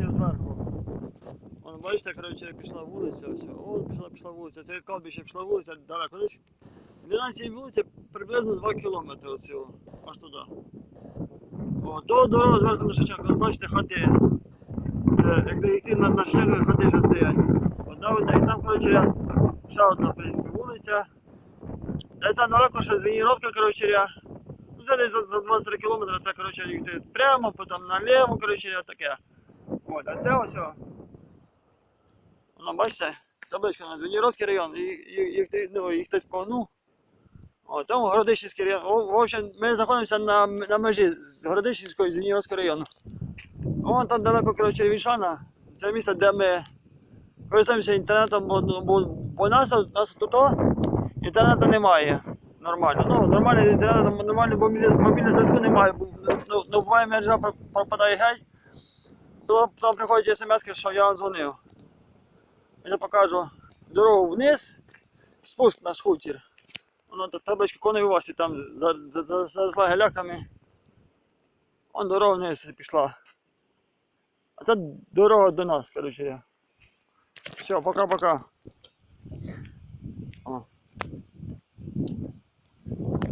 ось зверху. Вон, бачите, коротше, пішла вулиця, ось. О, пішла, пішла вулиця. Це кладбище пішла вулиця далеко. Десь 12 вулиці приблизно 2 кілометри оцього. Аж туди. О, до дороги зверху на Шевченка, бачите, хати. Як йти на, на Шевченка, хати вже стоять. Одна одна, і там, коротше, ще одна, в принципі, вулиця. Десь там далеко ще Звенігородка, коротше. Ну, це десь за, за 23 кілометри, це, коротше, їхати прямо, потім наліво, коротше, таке. От, а це ось. Воно, бачите, табличка на Звенігородський район, їх, ну, хтось погнув. О, там Городищенський район. В общем, ми знаходимося на, на межі з Городищенського і Звенігородського району. Вон там далеко, коротше, Вільшана. Це місце, де ми користуємося інтернетом, бо, ну, бо, бо нас, нас тут інтернету немає. Нормально. Ну, нормальний інтернет, нормальний мобільний, мобільний зв'язку немає. бо, Ну, ну, буває мережа пропадає геть, то там приходять смс, що я вам дзвонив. Я покажу дорогу вниз, спуск на скутер. Воно та табличка коней у там за- за- за- заросла геляками. Вон дорога вниз пішла. А це дорога до нас, коротше. Все, пока-пока.